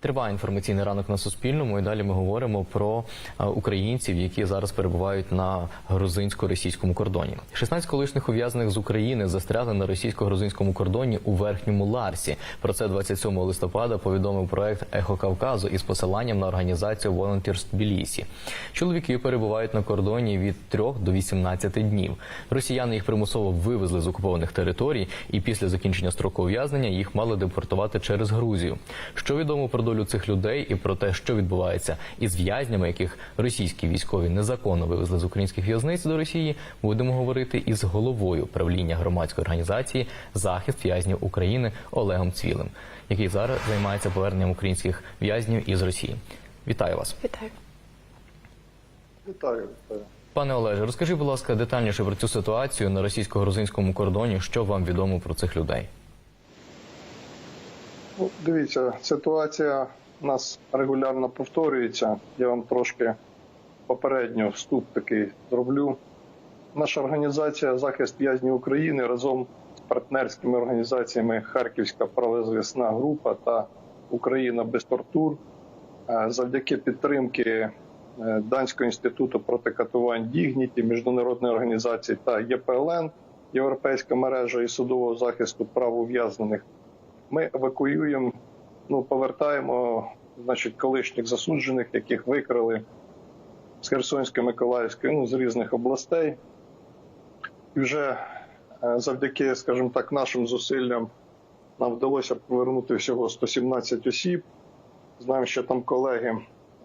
Триває інформаційний ранок на Суспільному, і далі ми говоримо про е, українців, які зараз перебувають на грузинсько-російському кордоні. 16 колишніх ув'язнених з України застрягли на російсько-грузинському кордоні у верхньому Ларсі. Про це 27 листопада повідомив проект Ехо Кавказу із посиланням на організацію Volunteers Тбілісі. Чоловіки перебувають на кордоні від 3 до 18 днів. Росіяни їх примусово вивезли з окупованих територій, і після закінчення строку ув'язнення їх мали депортувати через Грузію. Що відомо про долю цих людей і про те, що відбувається із в'язнями, яких російські військові незаконно вивезли з українських в'язниць до Росії, будемо говорити із головою правління громадської організації Захист в'язнів України Олегом Цвілим, який зараз займається поверненням українських в'язнів із Росії. Вітаю вас, Вітаю. Вітаю. вітаю. пане Олеже. Розкажіть, будь ласка, детальніше про цю ситуацію на російсько-грузинському кордоні. Що вам відомо про цих людей? Ну, дивіться, ситуація у нас регулярно повторюється. Я вам трошки попередньо вступ такий зроблю. Наша організація Захист в'язнів України разом з партнерськими організаціями Харківська правозвісна група та Україна без тортур е, завдяки підтримки е, Данського інституту проти катувань Дігніті, міжнародної організації та ЄПЛН, Європейська мережа і судового захисту прав ув'язнених ми евакуюємо, ну повертаємо, значить, колишніх засуджених, яких викрали з Херсонської, Миколаївської, ну з різних областей. І вже е, завдяки, скажімо так, нашим зусиллям нам вдалося повернути всього 117 осіб. Знаємо, що там колеги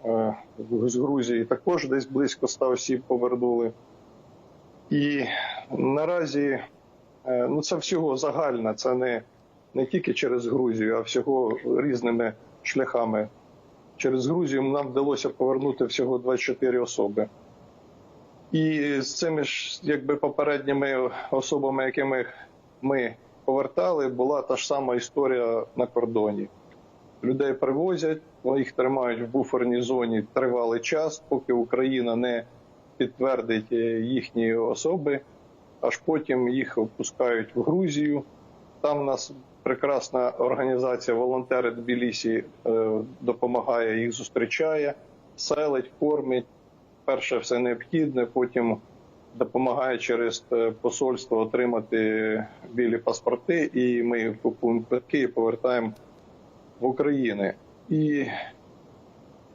е, з Грузії також десь близько 100 осіб повернули. І наразі е, ну це всього загальне, це не не тільки через Грузію, а всього різними шляхами. Через Грузію нам вдалося повернути всього 24 особи. І з цими ж якби попередніми особами, якими ми повертали, була та ж сама історія на кордоні. Людей привозять, їх тримають в буферній зоні тривалий час, поки Україна не підтвердить е, їхні особи, аж потім їх впускають в Грузію. Там нас прекрасна організація волонтери Тбілісі е, допомагає, їх зустрічає, селить, кормить. Перше все необхідне, потім допомагає через е, посольство отримати білі паспорти, і ми їх купуємо повертаємо в Україну. І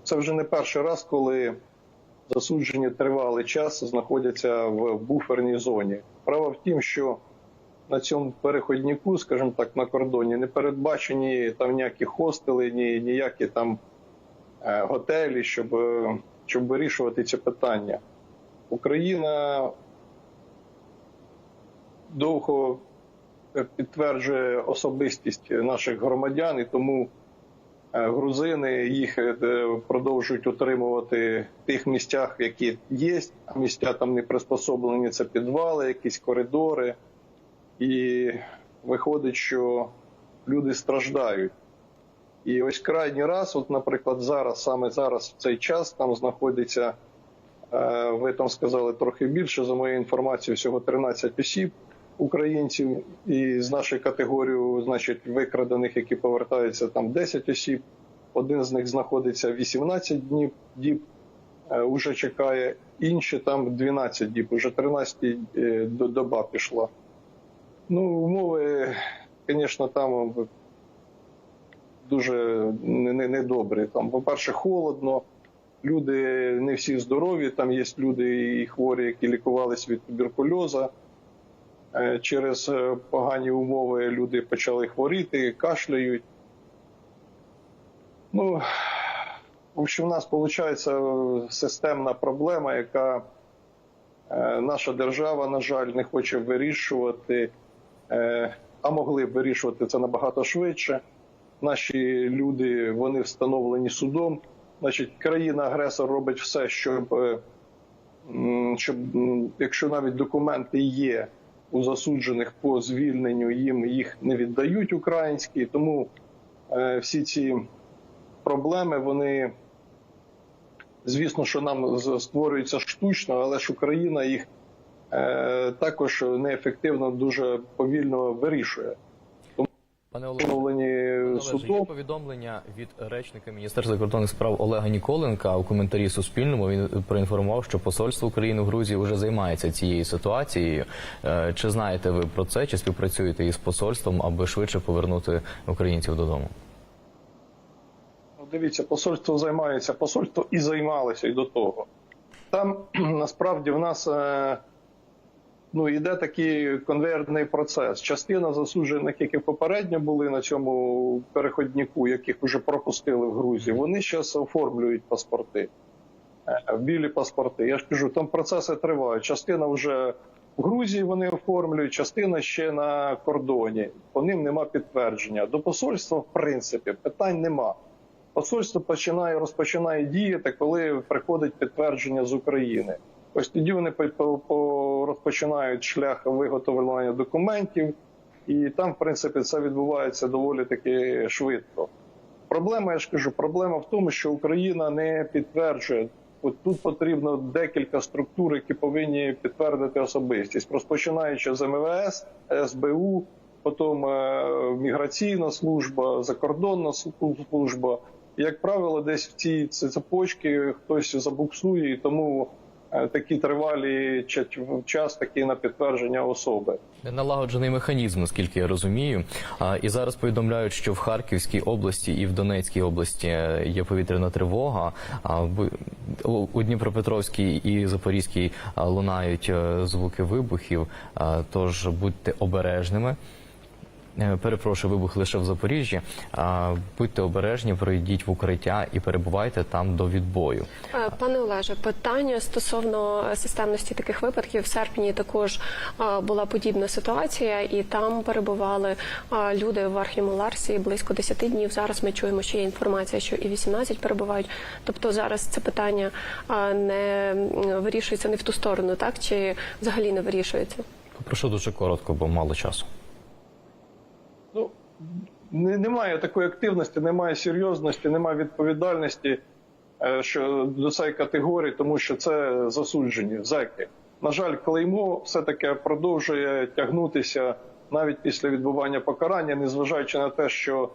це вже не перший раз, коли засуджені тривалий час знаходяться в буферній зоні. Справа в тім, що на цьому переходнику, скажімо так, на кордоні не передбачені там ніякі хостели, ні ніякі там е, готелі, щоб, е, щоб вирішувати ці питання. Україна довго підтверджує особистість наших громадян, і тому е, грузини їх е, продовжують утримувати в тих місцях, які є. А місця там не приспособлені. Це підвали, якісь коридори. І виходить, що люди страждають. І ось крайній раз, от, наприклад, зараз, саме зараз, в цей час, там знаходиться, е, ви там сказали трохи більше, за моєю інформацією, всього 13 осіб українців. І з нашої категорії, значить, викрадених, які повертаються, там 10 осіб. Один з них знаходиться 18 днів, діб, е, уже чекає, інші там 12 діб, уже 13 е, доба пішла. Ну, умови, звісно, там дуже недобрі. Там, по-перше, холодно, люди не всі здорові. Там є люди і хворі, які лікувалися від туберкульоза. Е, Через е, погані умови люди почали хворіти, кашляють. Ну, в общем, у нас виходить системна проблема, яка е, наша держава, на жаль, не хоче вирішувати. Е, а могли б вирішувати це набагато швидше. Наші люди вони встановлені судом. Значить, країна-агресор робить все, щоб, е, щоб якщо навіть документи є у засуджених по звільненню, їм їх не віддають українські. Тому е, всі ці проблеми, вони, звісно, що нам створюються штучно, але ж Україна їх також неефективно дуже повільно вирішує. Пане Олеже, є повідомлення від речника Міністерства закордонних справ Олега Ніколенка у коментарі Суспільному. Він проінформував, що посольство України в Грузії вже займається цією ситуацією. Е, Чи знаєте ви про це? Чи співпрацюєте із посольством, аби швидше повернути українців додому? Ну, Дивіться, посольство займається, посольство і займалося і до того. Там насправді в нас е, ну, йде такий конвейерний процес. Частина засуджених, які попередньо були на цьому переходнику, яких вже пропустили в Грузію, вони зараз оформлюють паспорти, е, білі паспорти. Я ж кажу, там процеси тривають. Частина вже в Грузії вони оформлюють, частина ще на кордоні. По ним нема підтвердження. До посольства, в принципі, питань нема. Посольство починає розпочинає діяти, коли приходить підтвердження з України. Ось тоді вони по, по, по- розпочинають шлях виготовлення документів, і там, в принципі, це відбувається доволі таки швидко. Проблема, я ж кажу, проблема в тому, що Україна не підтверджує. От тут потрібно декілька структур, які повинні підтвердити особистість, розпочинаючи з МВС, СБУ, потім е, міграційна служба, закордонна служба. Як правило, десь в цій ці цепочці хтось забуксує, і тому такі тривалі час такі на підтвердження особи. Налагоджений механізм, наскільки я розумію. І зараз повідомляють, що в Харківській області і в Донецькій області е, є повітряна тривога. У Дніпропетровській і Запорізькій лунають е, звуки вибухів. Тож будьте обережними. Е, Перепрошую, вибух лише в Запоріжжі. Будьте обережні, пройдіть в укриття і перебувайте там до відбою. Е, Пане Олеже, питання стосовно системності таких випадків в серпні також е, була подібна ситуація, і там перебували е, люди в Верхньому Ларсі близько 10 днів. Зараз ми чуємо, що є інформація, що і 18 перебувають. Тобто зараз це питання е, не вирішується не в ту сторону, так чи взагалі не вирішується? Попрошу дуже коротко, бо мало часу. Не- немає такої активності, немає серйозності, немає відповідальності е, що до цієї категорії, тому що це засуджені зеки. На жаль, клеймо все-таки продовжує тягнутися навіть після відбування покарання, незважаючи на те, що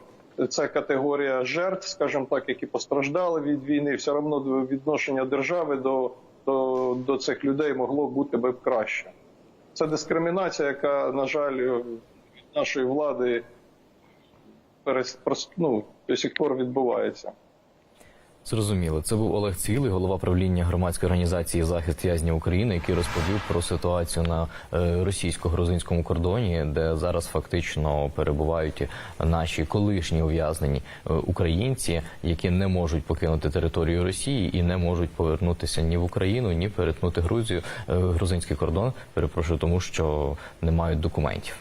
це категорія жертв, скажімо так, які постраждали від війни, все одно відношення держави до, до, до цих людей могло бути би краще. Це дискримінація, яка, на жаль, від нашої влади ну, до сих пор відбувається. Зрозуміло, це був Олег Цвілий, голова правління громадської організації захист в'язнів України, який розповів про ситуацію на е, російсько-грузинському кордоні, де зараз фактично перебувають наші колишні ув'язнені е, українці, які не можуть покинути територію Росії і не можуть повернутися ні в Україну, ні перетнути Грузію, е, грузинський кордон. Перепрошую, тому що не мають документів.